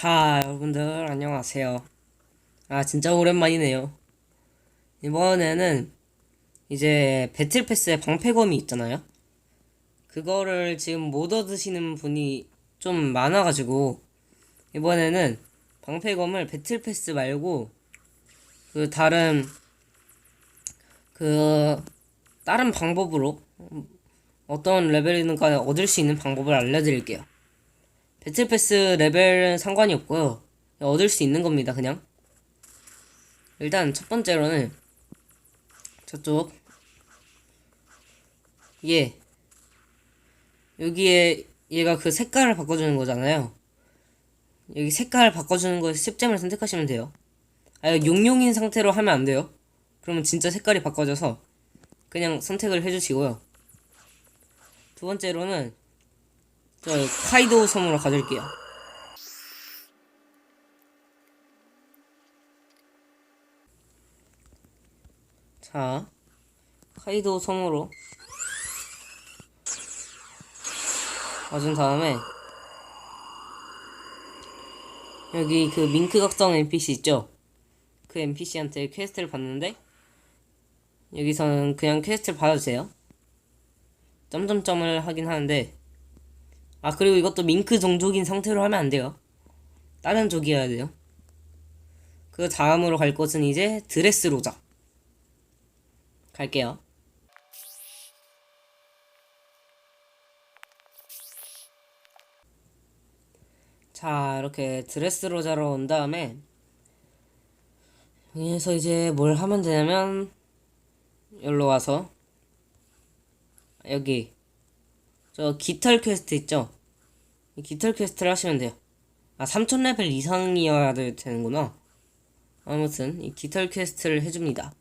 자, 여러분들 안녕하세요. 아, 진짜 오랜만이네요. 이번에는 이제 배틀 패스에 방패검이 있잖아요. 그거를 지금 못 얻으시는 분이 좀 많아가지고 이번에는 방패검을 배틀 패스 말고 그 다른 그 다른 방법으로 어떤 레벨이든가 얻을 수 있는 방법을 알려드릴게요. 배틀 패스 레벨은 상관이 없고요. 얻을 수 있는 겁니다, 그냥. 일단 첫 번째로는 저쪽 얘 여기에 얘가 그 색깔을 바꿔주는 거잖아요. 여기 색깔 바꿔주는 거 10점을 선택하시면 돼요. 아, 용용인 상태로 하면 안 돼요. 그러면 진짜 색깔이 바꿔져서 그냥 선택을 해주시고요. 두 번째로는 저 카이도 섬으로 가줄게요. 자, 카이도 섬으로 와준 다음에 여기 그 밍크 각성 NPC 있죠? 그 NPC한테 퀘스트를 받는데 여기서는 그냥 퀘스트를 받아주세요. 점점점을 하긴 하는데 아 그리고 이것도 밍크 종족인 상태로 하면 안 돼요. 다른 족이어야 돼요. 그 다음으로 갈 곳은 이제 드레스 로자. 갈게요. 자 이렇게 드레스 로자로 온 다음에 여기에서 이제 뭘 하면 되냐면 여기로 와서 여기 저 깃털 퀘스트 있죠? 이 깃털 퀘스트를 하시면 돼요. 아, 3000레벨 이상이어야 되- 되는구나. 아무튼, 이 깃털 퀘스트를 해줍니다.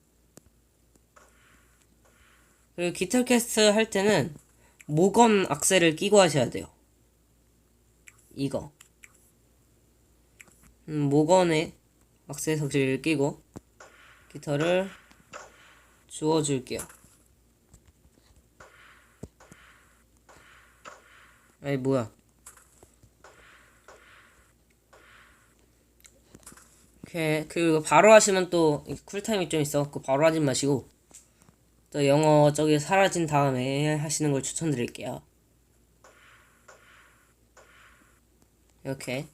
그리고 깃털 퀘스트 할 때는 모건 악셀을 끼고 하셔야 돼요. 이거. 음, 모건에 악셀 석지를 끼고 깃털을 주워줄게요. 아이 뭐야? 오케이 그리고 바로 하시면 또 쿨타임이 좀 있어갖고 바로 하지 마시고 또 영어 저기 사라진 다음에 하시는 걸 추천드릴게요. 이렇게.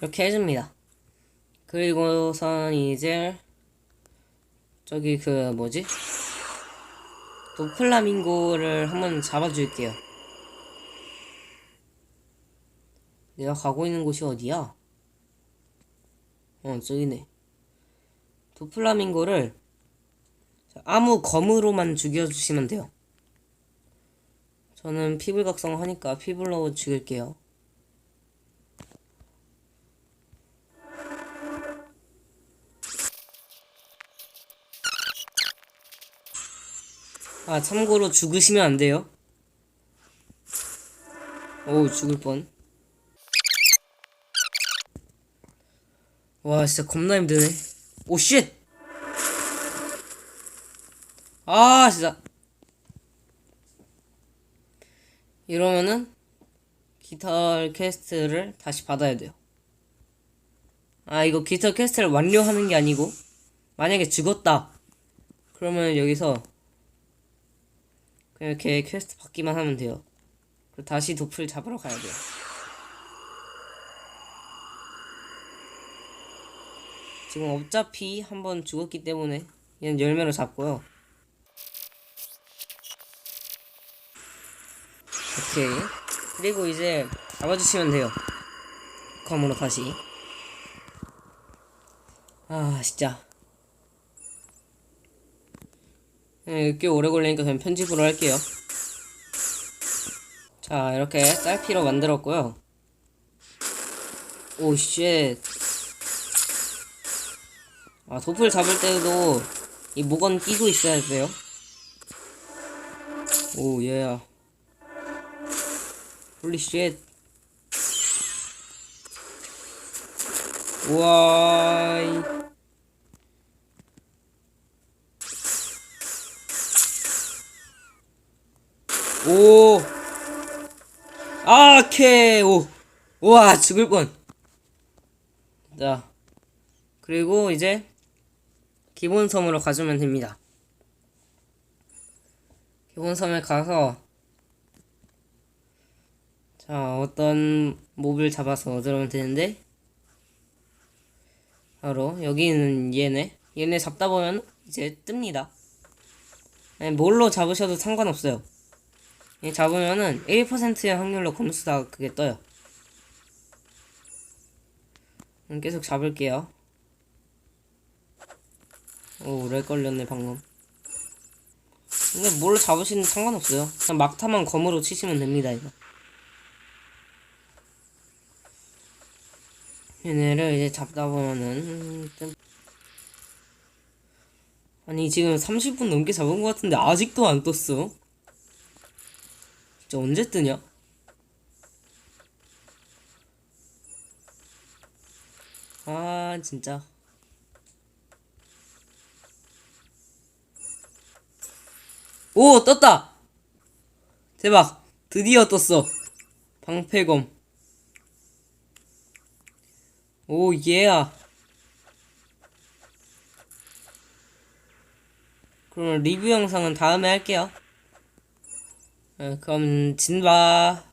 이렇게 해줍니다. 그리고선 이제 저기 그 뭐지 도플라밍고를 한번 잡아줄게요. 내가 가고 있는 곳이 어디야? 어, 저기네. 도플라밍고를 아무 검으로만 죽여주시면 돼요. 저는 피불각성 하니까 피불로 죽일게요. 아, 참고로 죽으시면 안 돼요. 오, 죽을 뻔. 와, 진짜 겁나 힘드네. 오, 쉣! 아, 진짜. 이러면은, 깃털 퀘스트를 다시 받아야 돼요. 아, 이거 깃털 퀘스트를 완료하는 게 아니고, 만약에 죽었다. 그러면 여기서 이렇게 퀘스트 받기만 하면 돼요. 그리고 다시 도플 잡으러 가야 돼요. 지금 어차피 한 번 죽었기 때문에 얘는 열매로 잡고요. 오케이. 그리고 이제 잡아주시면 돼요. 검으로 다시. 아, 진짜. 네, 꽤 오래 걸리니까 그냥 편집으로 할게요. 자, 이렇게 쌀피로 만들었고요. 오, 쉣. 아, 도플 잡을 때도 이 목건 끼고 있어야 돼요. 오, 얘야. 홀리 쉣. 우와. 오. 아, 케, 오. 우와, 죽을 뻔. 자. 그리고 이제, 기본 섬으로 가주면 됩니다. 기본 섬에 가서, 자, 어떤 몹을 잡아서 얻으면 되는데, 바로, 여기는 얘네. 얘네 잡다 보면 이제 뜹니다. 뭘로 잡으셔도 상관없어요. 얘 잡으면은 1%의 확률로 검수다 그게 떠요. 음, 계속 잡을게요. 오, 오래 걸렸네, 방금. 근데 뭘로 잡으시는 상관없어요. 그냥 막타만 검으로 치시면 됩니다, 이거. 얘네를 이제 잡다 보면은, 음, 좀- 아니, 지금 30분 넘게 잡은 것 같은데, 아직도 안 떴어. 진짜 언제 뜨냐? 아, 진짜. 오, 떴다! 대박! 드디어 떴어. 방패검. 오, 예야. 그럼 리뷰 영상은 다음에 할게요. 어, 그럼 진바.